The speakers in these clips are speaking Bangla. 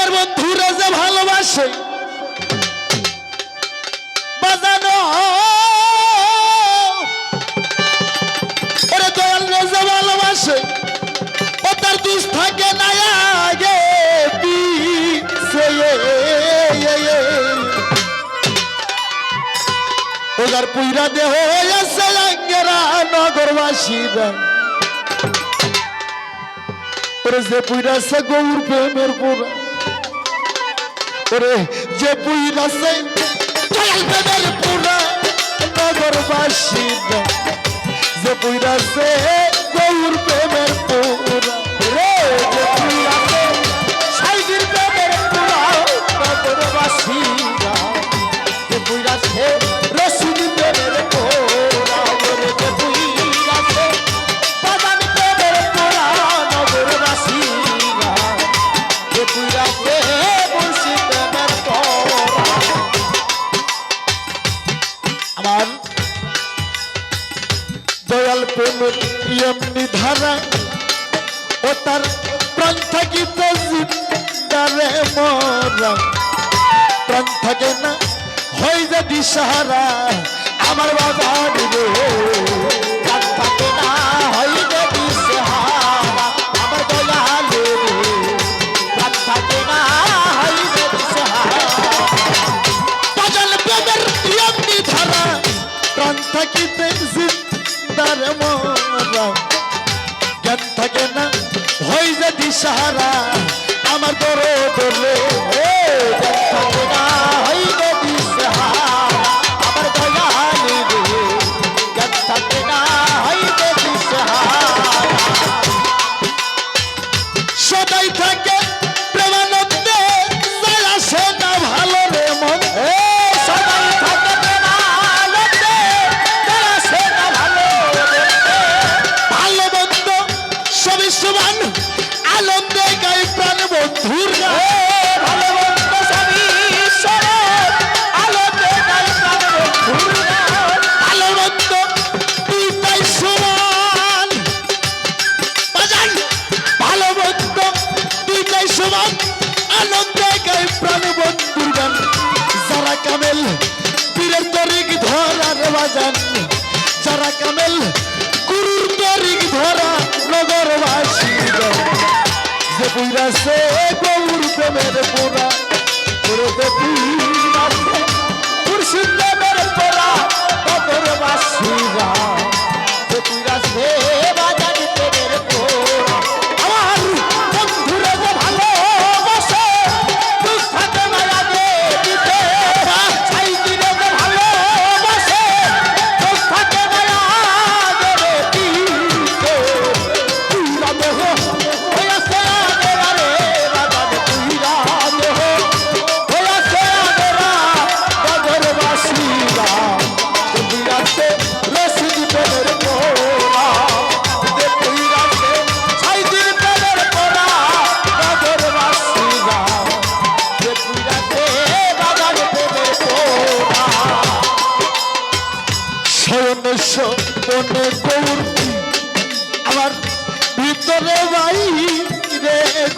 আমার বন্ধুরা যে ভালোবাসে। বাজানো। ওরে দয়াল ভালোবাসে, ও তার দুষ থাকে না আগে পুইরা দেহ আছে আঙ্গেরা নগরবাসীরা ওরে যে পুইরা গৌর প্রেমের পুরা। ওরে যে সে দয়াল প্রেমের পুরা নগরবাসীরা যে সে গৌর প্রেমের পুরা। রে, যে সে সাইদির প্রেমের পুরা নগরবাসীরা যে সে রসুন প্রেমের পুরা। ওরে, যে সে বাদান প্রেমের পুরা নগরবাসীরা যে প্রেমের এমনি ধারা ও তার প্রাণ থাকিতে জিন্দারে মরা। প্রাণ থাকে না হয়ে যে দিশাহারা? আমার বাবা রে। প্রাণ থাকে না হয়ে যে দিশাহারা? আমার দয়াল যে আমার বড় দলে কামেল, পীরের তরিক ধরার বাজান। যারা কামেল, গুরুর তরিক ধরা নগরবাসী যে পুইরা সে গৌর প্রেমের পোড়া করে দে শয়ন মনে গৌর। আমার ভিতরে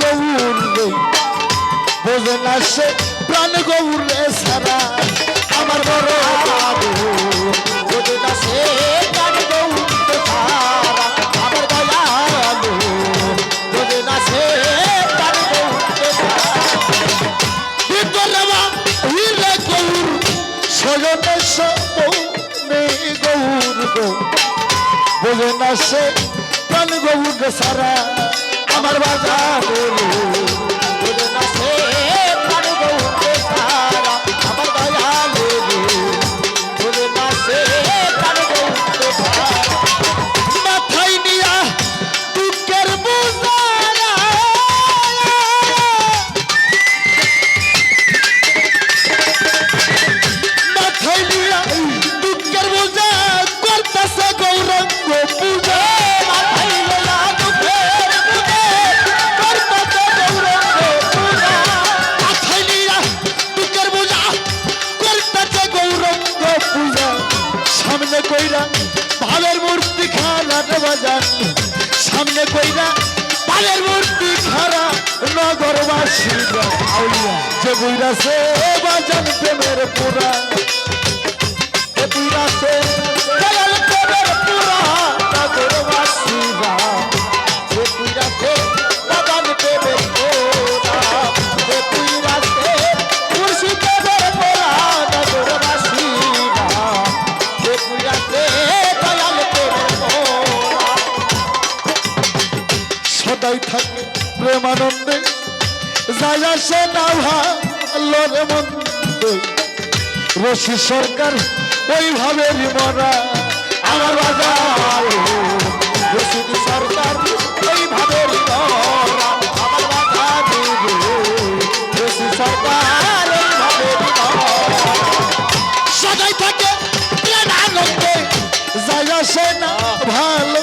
গৌর রে বোঝে না সে প্রাণ গৌর রে সারা। আমার বড় বোঝে না সে প্রাণ গৌর সপনে গৌর গো। বলে না সে প্রাণ গৌর সারা আমার বাজার। কইরা ভাবের মূর্তি খানার বাজার সামনে কইরা পালের মূর্তি খারা নগরবাসী নগরবাসীরা যে বুইরাছে বাজান প্রেমের পুরা এ বুইরাছে থাকে প্রেমানন্দে যায় আসে না মন্দে রশি সরকার ওইভাবে মরা আমার বাজার সরকার ওইভাবে মরা আমার সরকার থাকে না ভালো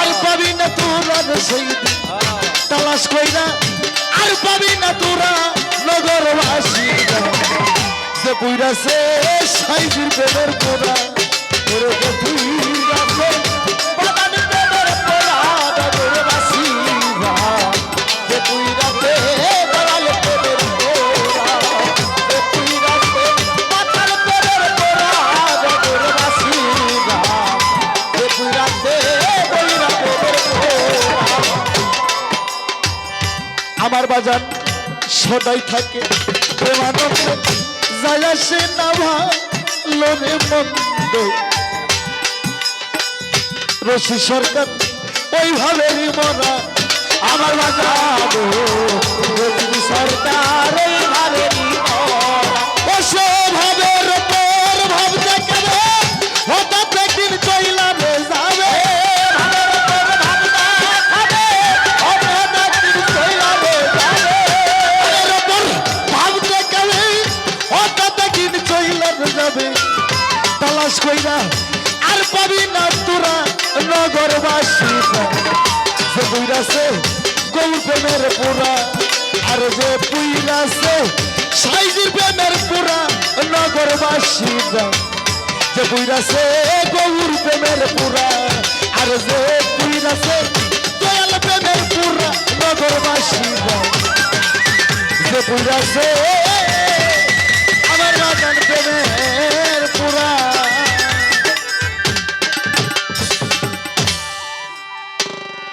আর পাবি না তোরা সেই দিন। তালাশ কইরা, আর পাবি না তোরা নগরবাসী যে পুইরাছে সাইজির বেদের পোড়া, ওরে পুইরাছে আমার বাজান সদাই থাকে। রশি সরকার ওইভাবেরই মরা আমার বাজান রশি সরকার ওইভাবেরই মরা। ও স্বভাবের বুইরাছে গৌর প্রেমের পুরা। আর যে পুইরাছে সাইজির প্রেমের পুরা নগরবাসীরা যে বুইরাছে গৌর প্রেমের পুরা। আর যে বুইরাছে দয়াল প্রেমের পুরা নগরবাসীরা যে প্রেমের